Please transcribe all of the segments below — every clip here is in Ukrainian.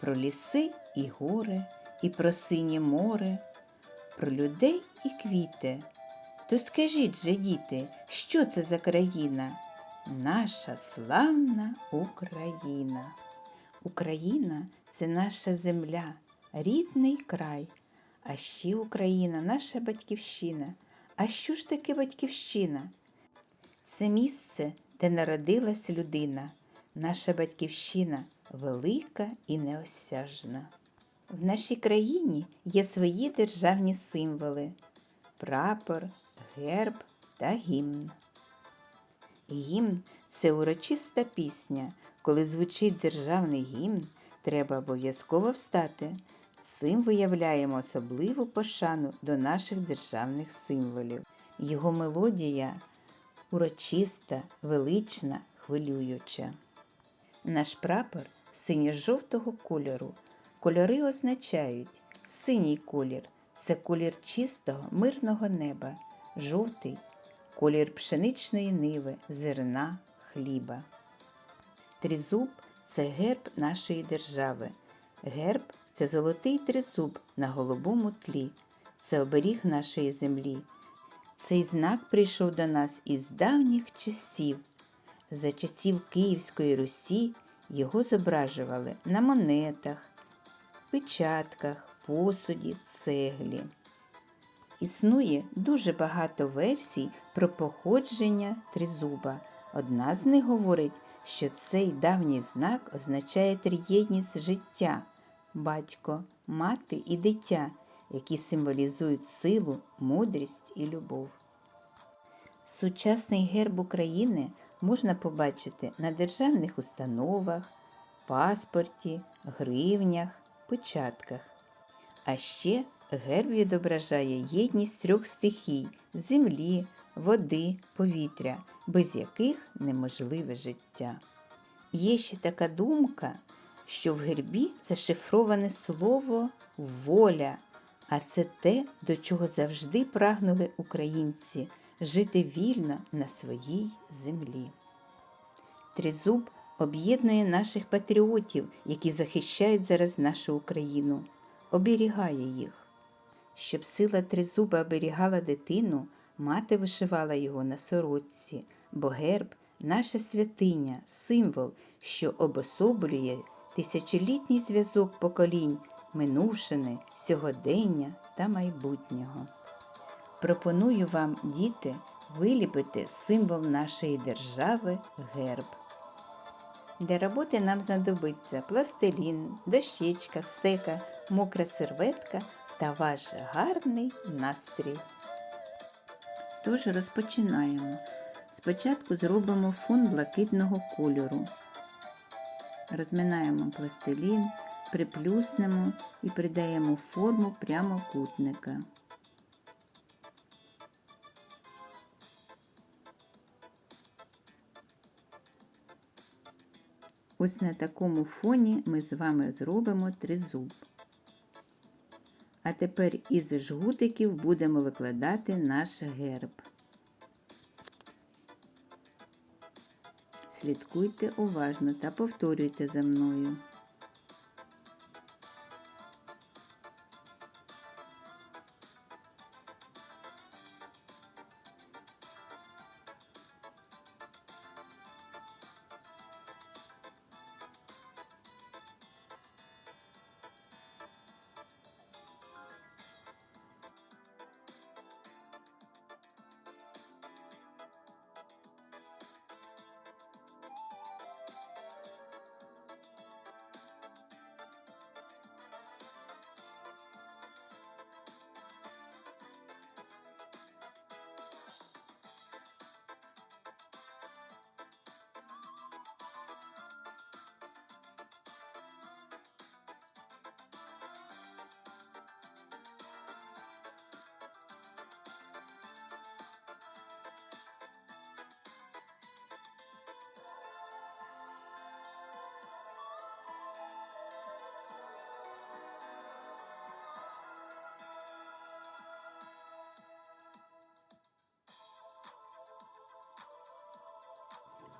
про ліси і гори, і про синє море, про людей і квіти. То скажіть же, діти, що це за країна? Наша славна Україна. Україна це наша земля, рідний край. А ще Україна наша батьківщина. А що ж таке батьківщина? Це місце, де народилась людина, наша батьківщина велика і неосяжна. В нашій країні є свої державні символи прапор, герб та гімн. Гімн це урочиста пісня. Коли звучить державний гімн, треба обов'язково встати. Цим виявляємо особливу пошану до наших державних символів. Його мелодія урочиста, велична, хвилююча. Наш прапор синьо-жовтого кольору. Кольори означають синій колір це колір чистого, мирного неба, жовтий колір пшеничної ниви, зерна, хліба. Тризуб це герб нашої держави. Герб це золотий тризуб на голубому тлі, це оберіг нашої землі. Цей знак прийшов до нас із давніх часів. За часів Київської Русі його зображували на монетах, печатках, посуді, цеглі. Існує дуже багато версій про походження тризуба. Одна з них говорить, що цей давній знак означає трієдність життя батько, мати і дитя, які символізують силу, мудрість і любов. Сучасний герб України можна побачити на державних установах, паспорті, гривнях, печатках. А ще герб відображає єдність трьох стихій землі, води, повітря, без яких неможливе життя. Є ще така думка, що в гербі зашифроване слово воля, а це те, до чого завжди прагнули українці жити вільно на своїй землі. Тризуб об'єднує наших патріотів, які захищають зараз нашу Україну, оберігає їх. Щоб сила тризуба оберігала дитину, мати вишивала його на сорочці, бо герб наша святиня, символ, що обособлює тисячолітній зв'язок поколінь минувшини, сьогодення та майбутнього. Пропоную вам, діти, виліпити символ нашої держави герб. Для роботи нам знадобиться пластилін, дощечка, стека, мокра серветка та ваш гарний настрій. Тож розпочинаємо. Спочатку зробимо фон блакитного кольору. Розминаємо пластилін, приплюснемо і придаємо форму прямокутника. Ось на такому фоні ми з вами зробимо тризуб. А тепер із жгутиків будемо викладати наш герб. Слідкуйте уважно та повторюйте за мною.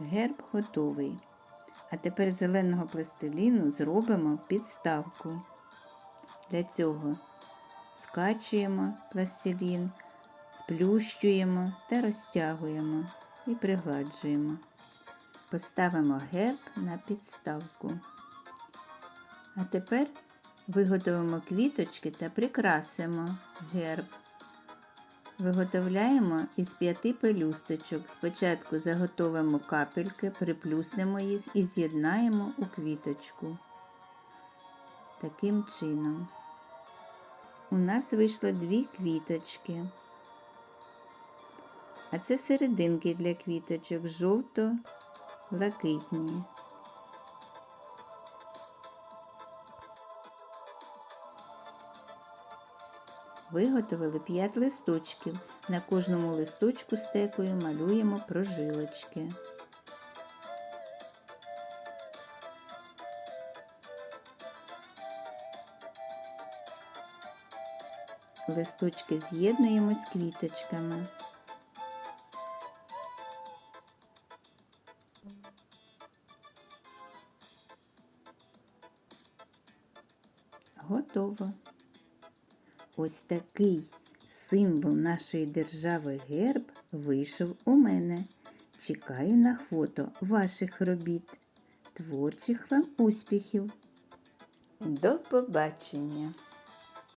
Герб готовий. А тепер з зеленого пластиліну зробимо підставку. Для цього скачуємо пластилін, сплющуємо та розтягуємо і пригладжуємо. Поставимо герб на підставку. А тепер виготовимо квіточки та прикрасимо герб. Виготовляємо із п'яти пелюсточок. Спочатку заготовимо капельки, приплюснемо їх і з'єднаємо у квіточку. Таким чином. У нас вийшло дві квіточки. А це серединки для квіточок жовто-блакитні. Виготовили 5 листочків. На кожному листочку стекою малюємо прожилочки. Листочки з'єднуємо з квіточками. Готово. Ось такий символ нашої держави герб вийшов у мене. Чекаю на фото ваших робіт. Творчих вам успіхів. До побачення!